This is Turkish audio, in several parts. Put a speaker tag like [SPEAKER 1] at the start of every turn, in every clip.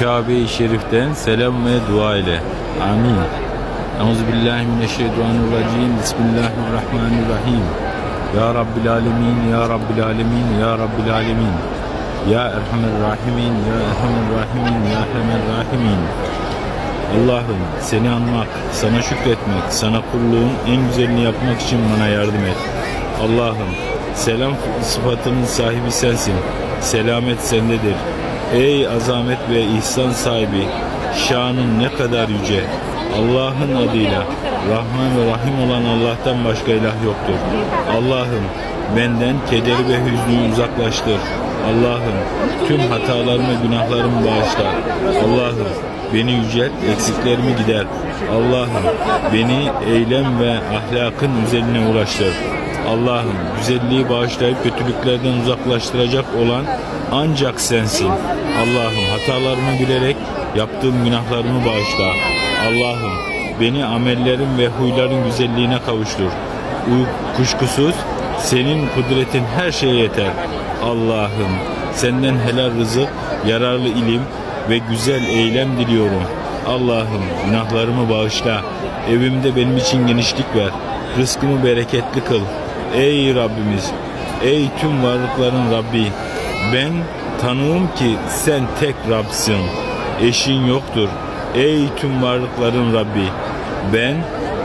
[SPEAKER 1] Kabe-i Şerif'ten selam ve dua ile. Amin. Euzubillahimineşşeytanirracim. Bismillahirrahmanirrahim. Ya Rabbil Alemin, Ya Rabbil Alemin, Ya Rabbil Alemin. Ya Erhamer Rahimin, Ya Erhamer Rahimin, Ya Erhamer Rahimin. Allah'ım seni anmak, sana şükretmek, sana kulluğun en güzelini yapmak için bana yardım et. Allah'ım selam sıfatının sahibi sensin. Selamet sendedir. Ey azamet ve ihsan sahibi, şanın ne kadar yüce. Allah'ın adıyla Rahman ve Rahim olan Allah'tan başka ilah yoktur. Allah'ım benden kederi ve hüznü uzaklaştır. Allah'ım tüm hatalarımı günahlarımı bağışla. Allah'ım beni yücelt, eksiklerimi gider. Allah'ım beni eylem ve ahlakın üzerine ulaştır. Allah'ım güzelliği bağışlayıp kötülüklerden uzaklaştıracak olan ancak sensin. Allah'ım hatalarımı bilerek yaptığım günahlarımı bağışla. Allah'ım beni amellerim ve huyların güzelliğine kavuştur. Uy- Kuşkusuz senin kudretin her şeye yeter. Allah'ım senden helal rızık, yararlı ilim ve güzel eylem diliyorum. Allah'ım günahlarımı bağışla. Evimde benim için genişlik ver. Rızkımı bereketli kıl. Ey Rabbimiz, ey tüm varlıkların Rabbi, ben tanığım ki sen tek Rab'sın. Eşin yoktur. Ey tüm varlıkların Rabbi, ben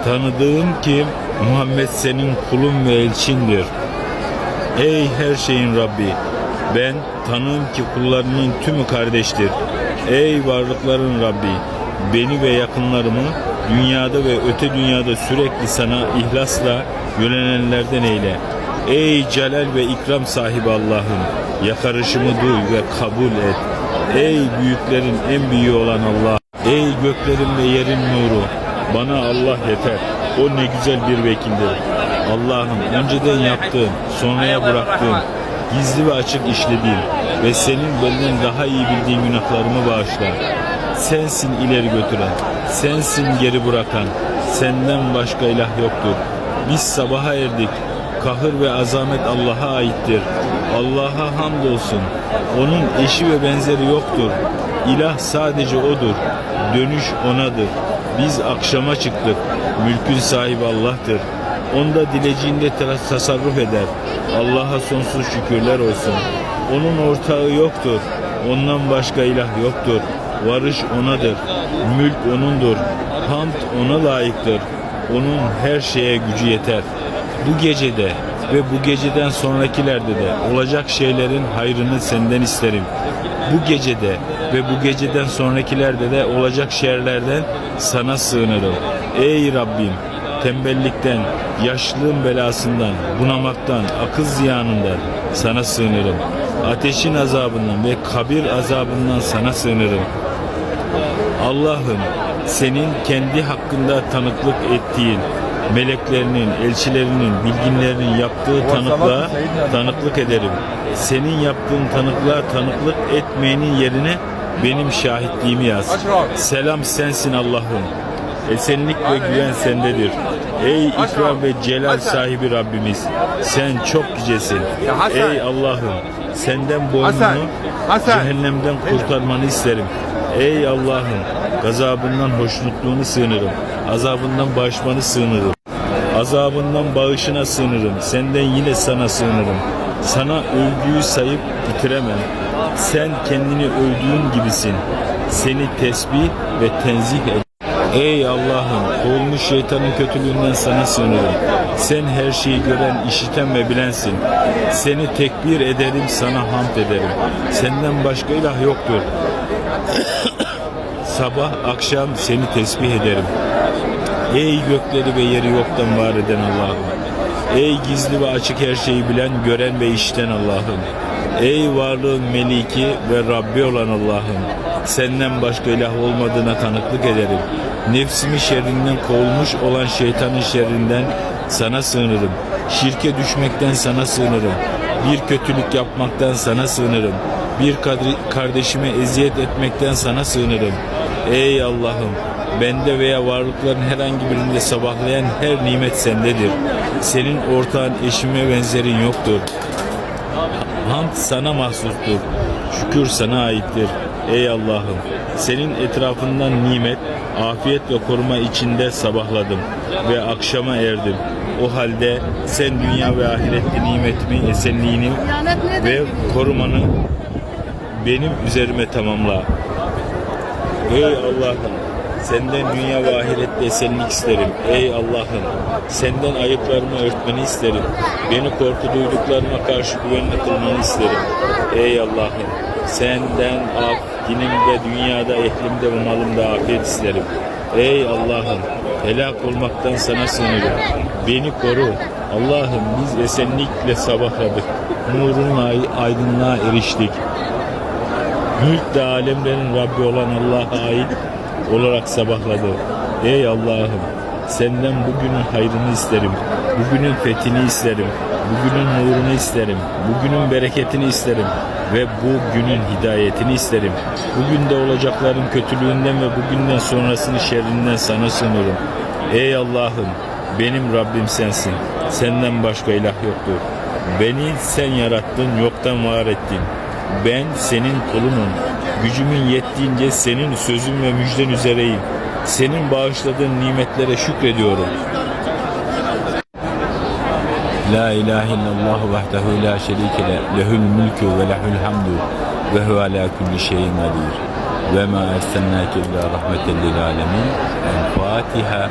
[SPEAKER 1] tanıdığım ki Muhammed senin kulun ve elçindir. Ey her şeyin Rabbi, ben tanığım ki kullarının tümü kardeştir. Ey varlıkların Rabbi, beni ve yakınlarımı dünyada ve öte dünyada sürekli sana ihlasla yönelenlerden eyle. Ey celal ve ikram sahibi Allah'ım, yakarışımı duy ve kabul et. Ey büyüklerin en büyüğü olan Allah, ey göklerin ve yerin nuru, bana Allah yeter. O ne güzel bir vekildir. Allah'ım önceden yaptığın, sonraya bıraktığın, gizli ve açık işlediğin ve senin benden daha iyi bildiğin günahlarımı bağışla. Sensin ileri götüren, sensin geri bırakan, senden başka ilah yoktur. Biz sabaha erdik, kahır ve azamet Allah'a aittir. Allah'a hamdolsun. Onun eşi ve benzeri yoktur. İlah sadece O'dur. Dönüş O'nadır. Biz akşama çıktık. Mülkün sahibi Allah'tır. Onda dilediğinde tas- tasarruf eder. Allah'a sonsuz şükürler olsun. Onun ortağı yoktur. Ondan başka ilah yoktur. Varış O'nadır. Mülk O'nundur. Hamd O'na layıktır. Onun her şeye gücü yeter. Bu gecede ve bu geceden sonrakilerde de olacak şeylerin hayrını senden isterim. Bu gecede ve bu geceden sonrakilerde de olacak şerlerden sana sığınırım. Ey Rabbim tembellikten, yaşlılığın belasından, bunamaktan, akıl ziyanından sana sığınırım. Ateşin azabından ve kabir azabından sana sığınırım. Allah'ım senin kendi hakkında tanıklık ettiğin meleklerinin, elçilerinin, bilginlerinin yaptığı tanıklığa tanıklık ederim. Senin yaptığın tanıklığa tanıklık etmeyenin yerine benim şahitliğimi yaz. Selam sensin Allah'ım. Esenlik ve güven sendedir. Ey ikram ve celal sahibi Rabbimiz. Sen çok yücesin. Ey Allah'ım senden boynumu cehennemden kurtarmanı isterim. Ey Allah'ım gazabından hoşnutluğunu sığınırım. Azabından bağışmanı sığınırım. Azabından bağışına sığınırım. Senden yine sana sığınırım. Sana öldüğü sayıp bitiremem. Sen kendini öldüğün gibisin. Seni tesbih ve tenzih ederim. Ey Allah'ım kovulmuş şeytanın kötülüğünden sana sığınırım. Sen her şeyi gören, işiten ve bilensin. Seni tekbir ederim, sana hamd ederim. Senden başka ilah yoktur. Sabah akşam seni tesbih ederim. Ey gökleri ve yeri yoktan var eden Allah'ım. Ey gizli ve açık her şeyi bilen, gören ve işiten Allah'ım. Ey varlığın meliki ve Rabbi olan Allah'ım. Senden başka ilah olmadığına tanıklık ederim. Nefsimi şerrinden kovulmuş olan şeytanın şerrinden sana sığınırım. Şirke düşmekten sana sığınırım. Bir kötülük yapmaktan sana sığınırım. Bir kardeşime eziyet etmekten sana sığınırım. Ey Allah'ım bende veya varlıkların herhangi birinde sabahlayan her nimet sendedir. Senin ortağın eşime benzerin yoktur. Hamd sana mahsustur. Şükür sana aittir. Ey Allah'ım senin etrafından nimet, afiyet ve koruma içinde sabahladım ve akşama erdim. O halde sen dünya ve ahirette nimetimi, esenliğini ve korumanı benim üzerime tamamla. Ey Allah'ım senden dünya ve ahirette esenlik isterim. Ey Allah'ım senden ayıplarımı örtmeni isterim. Beni korku duyduklarıma karşı güvenli kılmanı isterim. Ey Allah'ım senden af, dinimde, dünyada, ehlimde ve malımda afiyet isterim. Ey Allah'ım helak olmaktan sana sığınırım. Beni koru. Allah'ım biz esenlikle sabahladık. Nurunla aydınlığa eriştik. Mülk de alemlerin Rabbi olan Allah'a ait olarak sabahladı. Ey Allah'ım senden bugünün hayrını isterim. Bugünün fethini isterim. Bugünün nurunu isterim. Bugünün bereketini isterim. Ve bu günün hidayetini isterim. Bugün de olacakların kötülüğünden ve bugünden sonrasının şerrinden sana sığınırım. Ey Allah'ım benim Rabbim sensin. Senden başka ilah yoktur. Beni sen yarattın, yoktan var ettin. Ben senin kulunum. Gücümün yettiğince senin sözün ve müjden üzereyim. Senin bağışladığın nimetlere şükrediyorum. La ilahe illallah vahdehu la şerike le. Lehül mülkü ve lehül hamdu ve huve ala kulli şeyin kadir. Ve ma erselnake illa rahmeten lil alemin. El Fatiha.